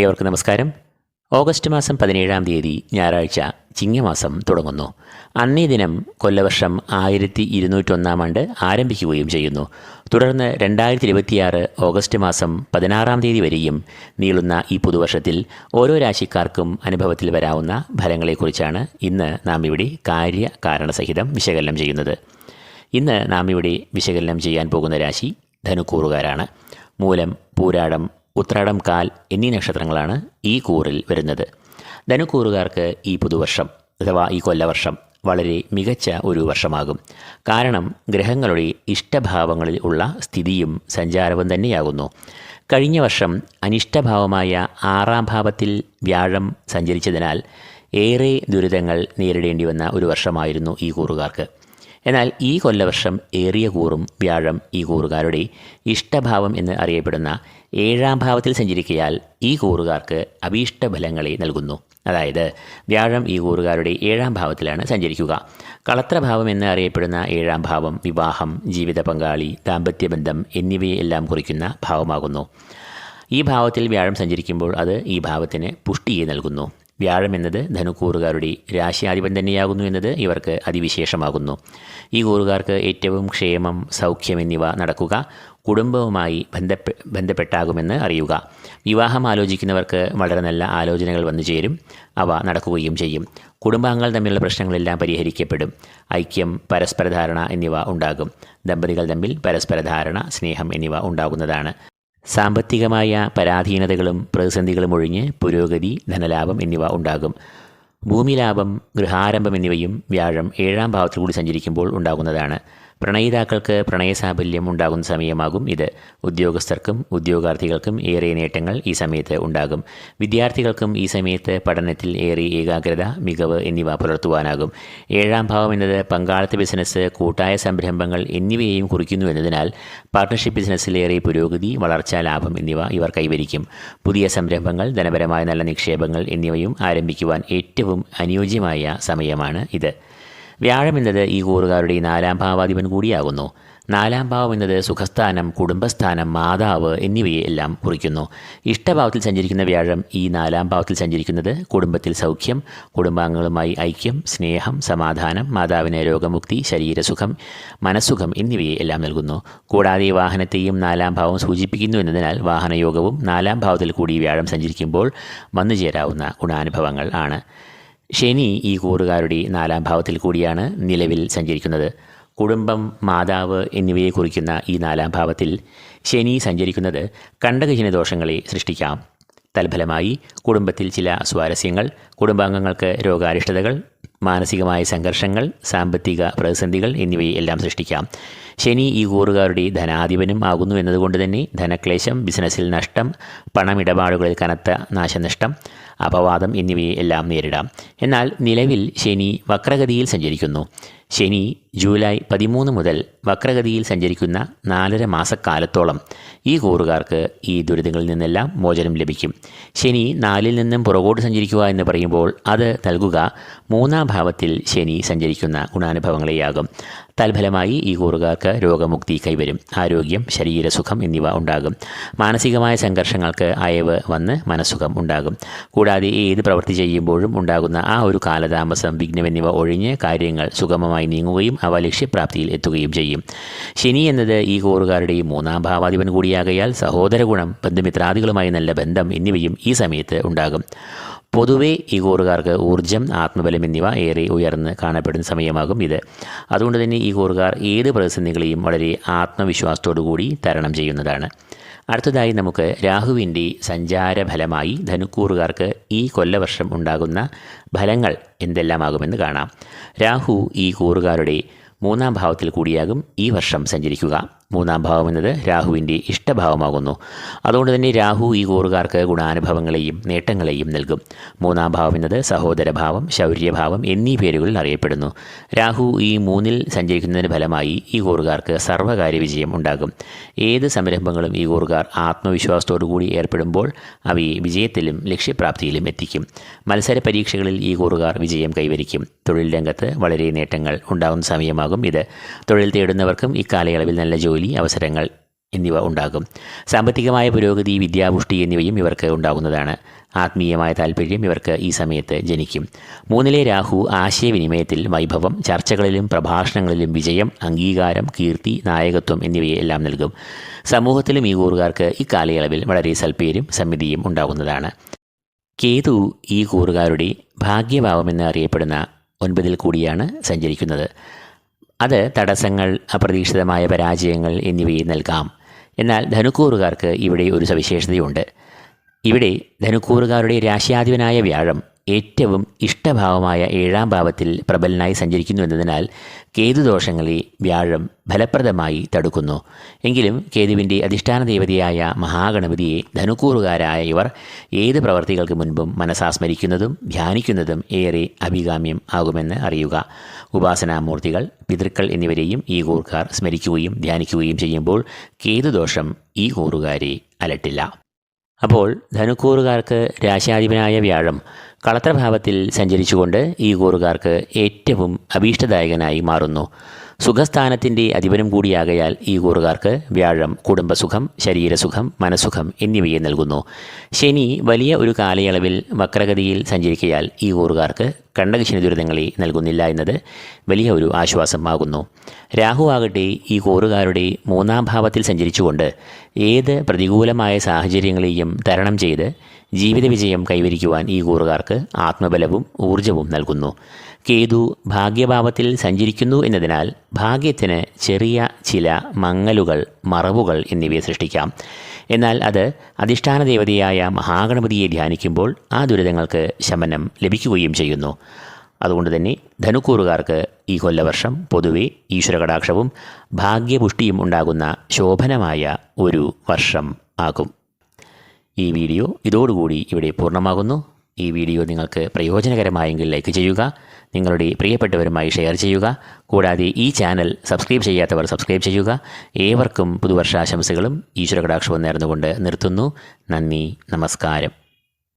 ഏവർക്കും നമസ്കാരം. ഓഗസ്റ്റ് മാസം പതിനേഴാം തീയതി ഞായറാഴ്ച ചിങ്ങമാസം തുടങ്ങുന്നു. അന്നേ ദിനം കൊല്ലവർഷം ആയിരത്തി ഇരുന്നൂറ്റൊന്നാം ആണ്ട് ആരംഭിക്കുകയും ചെയ്യുന്നു. തുടർന്ന് രണ്ടായിരത്തി ഇരുപത്തിയാറ് ഓഗസ്റ്റ് മാസം പതിനാറാം തീയതി വരെയും നീളുന്ന ഈ പുതുവർഷത്തിൽ ഓരോ രാശിക്കാർക്കും അനുഭവത്തിൽ വരാവുന്ന ഫലങ്ങളെക്കുറിച്ചാണ് ഇന്ന് നാം ഇവിടെ കാര്യ കാരണസഹിതം വിശകലനം ചെയ്യുന്നത്. ഇന്ന് നാം ഇവിടെ വിശകലനം ചെയ്യാൻ പോകുന്ന രാശി ധനുക്കൂറുകാരാണ്. മൂലം പൂരാടം ഉത്രാടം കാൽ എന്നീ നക്ഷത്രങ്ങളാണ് ഈ കൂറിൽ വരുന്നത്. ധനുക്കൂറുകാർക്ക് ഈ പുതുവർഷം അഥവാ ഈ കൊല്ലവർഷം വളരെ മികച്ച ഒരു വർഷമാകും. കാരണം ഗ്രഹങ്ങളുടെ ഇഷ്ടഭാവങ്ങളിൽ ഉള്ള സ്ഥിതിയും സഞ്ചാരവും തന്നെയാകുന്നു. കഴിഞ്ഞ വർഷം അനിഷ്ടഭാവമായ ആറാം ഭാവത്തിൽ വ്യാഴം സഞ്ചരിച്ചതിനാൽ ഏറെ ദുരിതങ്ങൾ നേരിടേണ്ടി വന്ന ഒരു വർഷമായിരുന്നു ഈ കൂറുകാർക്ക്. എന്നാൽ ഈ കൊല്ലവർഷം ഏറിയ കൂറും വ്യാഴം ഈ കൂറുകാരുടെ ഇഷ്ടഭാവം എന്ന് അറിയപ്പെടുന്ന ഏഴാം ഭാവത്തിൽ സഞ്ചരിക്കയാൽ ഈ കൂറുകാർക്ക് അഭീഷ്ട ഫലങ്ങളെ നൽകുന്നു. അതായത് വ്യാഴം ഈ കൂറുകാരുടെ ഏഴാം ഭാവത്തിലാണ് സഞ്ചരിക്കുക. കളത്രഭാവം എന്ന് അറിയപ്പെടുന്ന ഏഴാം ഭാവം വിവാഹം ജീവിത പങ്കാളി ദാമ്പത്യബന്ധം എന്നിവയെല്ലാം കുറിക്കുന്ന ഭാവമാകുന്നു. ഈ ഭാവത്തിൽ വ്യാഴം സഞ്ചരിക്കുമ്പോൾ അത് ഈ ഭാവത്തിന് പുഷ്ടിയെ നൽകുന്നു. വ്യാഴം എന്നത് ധനുക്കൂറുകാരുടെ രാശിയാധിപൻ തന്നെയാകുന്നു എന്നത് ഇവർക്ക് അതിവിശേഷമാകുന്നു. ഈ കൂറുകാർക്ക് ഏറ്റവും ക്ഷേമം സൗഖ്യം എന്നിവ നടക്കുക കുടുംബവുമായി ബന്ധപ്പെ ബന്ധപ്പെട്ടാകുമെന്ന് അറിയുക. വിവാഹം ആലോചിക്കുന്നവർക്ക് വളരെ നല്ല ആലോചനകൾ വന്നു ചേരും അവ നടക്കുകയും ചെയ്യും. കുടുംബാംഗങ്ങൾ തമ്മിലുള്ള പ്രശ്നങ്ങളെല്ലാം പരിഹരിക്കപ്പെടും. ഐക്യം പരസ്പര ധാരണ എന്നിവ ഉണ്ടാകും. ദമ്പതികൾ തമ്മിൽ പരസ്പര ധാരണ സ്നേഹം എന്നിവ ഉണ്ടാകുന്നതാണ്. സാമ്പത്തികമായ പരാധീനതകളും പ്രതിസന്ധികളും ഒഴിഞ്ഞ് പുരോഗതി ധനലാഭം എന്നിവ ഉണ്ടാകും. ഭൂമി ലാഭം ഗൃഹാരംഭം എന്നിവയും വ്യാഴം ഏഴാം ഭാവത്തിൽ കൂടി സഞ്ചരിക്കുമ്പോൾ ഉണ്ടാകുന്നതാണ്. പ്രണയിതാക്കൾക്ക് പ്രണയസാഫല്യം ഉണ്ടാകുന്ന സമയമാകും ഇത്. ഉദ്യോഗസ്ഥർക്കും ഉദ്യോഗാർത്ഥികൾക്കും ഏറെ നേട്ടങ്ങൾ ഈ സമയത്ത് ഉണ്ടാകും. വിദ്യാർത്ഥികൾക്കും ഈ സമയത്ത് പഠനത്തിൽ ഏറെ ഏകാഗ്രത മികവ് എന്നിവ പുലർത്തുവാനാകും. ഏഴാം ഭാവം എന്നത് പങ്കാളിത്ത ബിസിനസ് കൂട്ടായ സംരംഭങ്ങൾ എന്നിവയെയും കുറിക്കുന്നു എന്നതിനാൽ പാർട്ട്ണർഷിപ്പ് ബിസിനസ്സിലേറെ പുരോഗതി വളർച്ചാ ലാഭം എന്നിവ ഇവർ കൈവരിക്കും. പുതിയ സംരംഭങ്ങൾ ധനപരമായ നല്ല നിക്ഷേപങ്ങൾ എന്നിവയും ആരംഭിക്കുവാൻ ഏറ്റവും അനുയോജ്യമായ സമയമാണ് ഇത്. വ്യാഴം എന്നത് ഈ കൂറുകാരുടെ നാലാം ഭാവാധിപൻ കൂടിയാകുന്നു. നാലാം ഭാവം എന്നത് സുഖസ്ഥാനം കുടുംബസ്ഥാനം മാതാവ് എന്നിവയെ എല്ലാം കുറിക്കുന്നു. ഇഷ്ടഭാവത്തിൽ സഞ്ചരിക്കുന്ന വ്യാഴം ഈ നാലാം ഭാവത്തിൽ സഞ്ചരിക്കുന്നത് കുടുംബത്തിൽ സൗഖ്യം കുടുംബാംഗങ്ങളുമായി ഐക്യം സ്നേഹം സമാധാനം മാതാവിന് രോഗമുക്തി ശരീരസുഖം മനസ്സുഖം എന്നിവയെ എല്ലാം നൽകുന്നു. കൂടാതെ വാഹനത്തെയും നാലാം ഭാവം സൂചിപ്പിക്കുന്നു എന്നതിനാൽ വാഹനയോഗവും നാലാം ഭാവത്തിൽ കൂടി വ്യാഴം സഞ്ചരിക്കുമ്പോൾ വന്നുചേരാവുന്ന ഗുണാനുഭവങ്ങൾ ആണ്. ശനി ഈ കൂറുകാരുടെ നാലാം ഭാവത്തിൽ കൂടിയാണ് നിലവിൽ സഞ്ചരിക്കുന്നത്. കുടുംബം മാതാവ് എന്നിവയെ കുറിക്കുന്ന ഈ നാലാം ഭാവത്തിൽ ശനി സഞ്ചരിക്കുന്നത് കണ്ടകജന ദോഷങ്ങളെ സൃഷ്ടിക്കാം. തൽഫലമായി കുടുംബത്തിൽ ചില സ്വാരസ്യങ്ങൾ കുടുംബാംഗങ്ങൾക്ക് രോഗാരിഷ്ടതകൾ മാനസികമായ സംഘർഷങ്ങൾ സാമ്പത്തിക പ്രതിസന്ധികൾ എന്നിവയെ എല്ലാം സൃഷ്ടിക്കാം. ശനി ഈ കൂറുകാരുടെ ധനാധിപനും ആകുന്നു എന്നതുകൊണ്ട് തന്നെ ധനക്ലേശം ബിസിനസ്സിൽ നഷ്ടം പണമിടപാടുകളിൽ കനത്ത നാശനഷ്ടം അപവാദം എന്നിവയെ എല്ലാം നേരിടാം. എന്നാൽ നിലവിൽ ശനി വക്രഗതിയിൽ സഞ്ചരിക്കുന്നു. ശനി ജൂലൈ പതിമൂന്ന് മുതൽ വക്രഗതിയിൽ സഞ്ചരിക്കുന്ന നാലര മാസക്കാലത്തോളം ഈ കൂറുകാർക്ക് ഈ ദുരിതങ്ങളിൽ നിന്നെല്ലാം മോചനം ലഭിക്കും. ശനി നാലിൽ നിന്നും പുറകോട്ട് സഞ്ചരിക്കുക എന്ന് പറയുമ്പോൾ അത് നൽകുക മൂന്നാം ഭാവത്തിൽ ശനി സഞ്ചരിക്കുന്ന ഗുണാനുഭവങ്ങളെയാകും. തൽഫലമായി ഈ കൂറുകാർക്ക് രോഗമുക്തി കൈവരും. ആരോഗ്യം ശരീരസുഖം എന്നിവ ഉണ്ടാകും. മാനസികമായ സംഘർഷങ്ങൾക്ക് അയവ് വന്ന് മനസ്സുഖം ഉണ്ടാകും. കൂടാതെ ഏത് പ്രവൃത്തി ചെയ്യുമ്പോഴും ഉണ്ടാകുന്ന ആ ഒരു കാലതാമസം വിഘ്നം എന്നിവ ഒഴിഞ്ഞ് കാര്യങ്ങൾ സുഗമമായി നീങ്ങുകയും അവ ലക്ഷ്യപ്രാപ്തിയിൽ എത്തുകയും ചെയ്യും. ശനി എന്നത് ഈ കൂറുകാരുടെ മൂന്നാം ഭാവാധിപൻ കൂടിയാകയാൽ സഹോദര ഗുണം ബന്ധുമിത്രാദികളുമായി നല്ല ബന്ധം എന്നിവയും ഈ സമയത്ത് ഉണ്ടാകും. പൊതുവെ ഈ കൂറുകാർക്ക് ഊർജം ആത്മബലം എന്നിവ ഏറെ ഉയർന്ന് കാണപ്പെടുന്ന സമയമാകും ഇത്. അതുകൊണ്ട് തന്നെ ഈ കൂറുകാർ ഏത് പ്രതിസന്ധികളെയും വളരെ ആത്മവിശ്വാസത്തോടുകൂടി തരണം ചെയ്യുന്നതാണ്. അടുത്തതായി നമുക്ക് രാഹുവിന്റെ സഞ്ചാരഫലമായി ധനുക്കൂറുകാർക്ക് ഈ കൊല്ലവർഷം ഉണ്ടാകുന്ന ഫലങ്ങൾ എന്തെല്ലാമാകുമെന്ന് കാണാം. രാഹു ഈ കൂറുകാരുടെ മൂന്നാം ഭാവത്തിൽ കൂടിയാകും ഈ വർഷം സഞ്ചരിക്കുക. മൂന്നാം ഭാവം എന്നത് രാഹുവിന്റെ ഇഷ്ടഭാവമാകുന്നു. അതുകൊണ്ട് തന്നെ രാഹു ഈ കൂറുകാർക്ക് ഗുണാനുഭവങ്ങളെയും നേട്ടങ്ങളെയും നൽകും. മൂന്നാം ഭാവം എന്നത് സഹോദരഭാവം ശൗര്യഭാവം എന്നീ പേരുകളിൽ അറിയപ്പെടുന്നു. രാഹു ഈ മൂന്നിൽ സഞ്ചരിക്കുന്നതിന് ഫലമായി ഈ കൂറുകാർക്ക് സർവകാര്യ വിജയം ഉണ്ടാകും. ഏത് സംരംഭങ്ങളും ഈ കൂറുകാർ ആത്മവിശ്വാസത്തോടു കൂടി ഏർപ്പെടുമ്പോൾ അവയെ വിജയത്തിലും ലക്ഷ്യപ്രാപ്തിയിലും എത്തിക്കും. മത്സര പരീക്ഷകളിൽ ഈ കൂറുകാർ വിജയം കൈവരിക്കും. തൊഴിൽ രംഗത്ത് വളരെ നേട്ടങ്ങൾ ഉണ്ടാകുന്ന സമയമാകും ഇത്. തൊഴിൽ തേടുന്നവർക്കും ഇക്കാലയളവിൽ നല്ല ജോലി അവസരങ്ങൾ എന്നിവ ഉണ്ടാകും. സാമ്പത്തികമായ പുരോഗതി വിദ്യാപുഷ്ടി എന്നിവയും ഇവർക്ക് ഉണ്ടാകുന്നതാണ്. ആത്മീയമായ താല്പര്യം ഇവർക്ക് ഈ സമയത്ത് ജനിക്കും. മൂന്നിലെ രാഹു ആശയവിനിമയത്തിൽ വൈഭവം ചർച്ചകളിലും പ്രഭാഷണങ്ങളിലും വിജയം അംഗീകാരം കീർത്തി നായകത്വം എന്നിവയെ എല്ലാം നൽകും. സമൂഹത്തിലും ഈ കൂറുകാർക്ക് ഈ കാലയളവിൽ വളരെ സൽപ്പേരും സമിതിയും ഉണ്ടാകുന്നതാണ്. കേതു ഈ കൂറുകാരുടെ ഭാഗ്യഭാവമെന്ന് അറിയപ്പെടുന്ന ഒൻപതിൽ കൂടിയാണ് സഞ്ചരിക്കുന്നത്. അത് തടസ്സങ്ങൾ അപ്രതീക്ഷിതമായ പരാജയങ്ങൾ എന്നിവയും നൽകാം എന്നാൽ ധനുക്കൂറുകാർക്ക് ഇവിടെ ഒരു സവിശേഷതയുണ്ട്. ഇവിടെ ധനുക്കൂറുകാരുടെ രാശ്യാധിപനായ വ്യാഴം ഏറ്റവും ഇഷ്ടഭാവമായ ഏഴാം ഭാവത്തിൽ പ്രബലനായി സഞ്ചരിക്കുന്നു എന്നതിനാൽ കേതുദോഷങ്ങളെ വ്യാഴം ഫലപ്രദമായി തടുക്കുന്നു. എങ്കിലും കേതുവിന്റെ അധിഷ്ഠാന ദേവതയായ മഹാഗണപതിയെ ധനുക്കൂറുകാരായ ഇവർ ഏത് പ്രവർത്തികൾക്ക് മുൻപും മനസ്സാസ്മരിക്കുന്നതും ധ്യാനിക്കുന്നതും ഏറെ അഭികാമ്യം ആകുമെന്ന് അറിയുക. ഉപാസനാമൂർത്തികൾ പിതൃക്കൾ എന്നിവരെയും ഈ കൂറുകാർ സ്മരിക്കുകയും ധ്യാനിക്കുകയും ചെയ്യുമ്പോൾ കേതുദോഷം ഈ കൂറുകാരെ അലട്ടില്ല. അപ്പോൾ ധനുക്കൂറുകാർക്ക് രാശാധിപനായ വ്യാഴം കളത്രഭാവത്തിൽ സഞ്ചരിച്ചുകൊണ്ട് ഈ കൂറുകാർക്ക് ഏറ്റവും അഭീഷ്ടദായകനായി മാറുന്നു. സുഖസ്ഥാനത്തിന്റെ അധിപനും കൂടിയാകയാൽ ഈ കൂറുകാർക്ക് വ്യാഴം കുടുംബസുഖം ശരീരസുഖം മനസുഖം എന്നിവയെ നൽകുന്നു. ശനി വലിയ ഒരു കാലയളവിൽ വക്രഗതിയിൽ സഞ്ചരിക്കയാൽ ഈ കൂറുകാർക്ക് കണ്ടകശിനി ദുരിതങ്ങളെ നൽകുന്നില്ല എന്നത് വലിയ ഒരു ആശ്വാസമാകുന്നു. രാഹു ആകട്ടെ ഈ കൂറുകാരുടെ മൂന്നാം ഭാവത്തിൽ സഞ്ചരിച്ചുകൊണ്ട് ഏത് പ്രതികൂലമായ സാഹചര്യങ്ങളെയും തരണം ചെയ്ത് ജീവിത വിജയം കൈവരിക്കുവാൻ ഈ കൂറുകാർക്ക് ആത്മബലവും ഊർജവും നൽകുന്നു. കേതു ഭാഗ്യഭാവത്തിൽ സഞ്ചരിക്കുന്നു എന്നതിനാൽ ഭാഗ്യത്തിന് ചെറിയ ചില മങ്ങലുകൾ മറവുകൾ എന്നിവയെ സൃഷ്ടിക്കാം. എന്നാൽ അത് അധിഷ്ഠാന ദേവതയായ മഹാഗണപതിയെ ധ്യാനിക്കുമ്പോൾ ആ ദുരിതങ്ങൾക്ക് ശമനം ലഭിക്കുകയും ചെയ്യുന്നു. അതുകൊണ്ട് തന്നെ ധനുക്കൂറുകാർക്ക് ഈ കൊല്ലവർഷം പൊതുവെ ഈശ്വരകടാക്ഷവും ഭാഗ്യപുഷ്ടിയും ഉണ്ടാകുന്ന ശോഭനമായ ഒരു വർഷം ആകും. ഈ വീഡിയോ ഇതോടുകൂടി ഇവിടെ പൂർണമാകുന്നു. ഈ വീഡിയോ നിങ്ങൾക്ക് പ്രയോജനകരമായെങ്കിൽ ലൈക്ക് ചെയ്യുക നിങ്ങളുടെ പ്രിയപ്പെട്ടവരുമായി ഷെയർ ചെയ്യുക കൂടാതെ ഈ ചാനൽ സബ്സ്ക്രൈബ് ചെയ്യാത്തവർ സബ്സ്ക്രൈബ് ചെയ്യുക. ഏവർക്കും പുതുവർഷാശംസകളും ഈശ്വരകടാക്ഷവും നേർന്നുകൊണ്ട് നിർത്തുന്നു. നന്ദി നമസ്കാരം.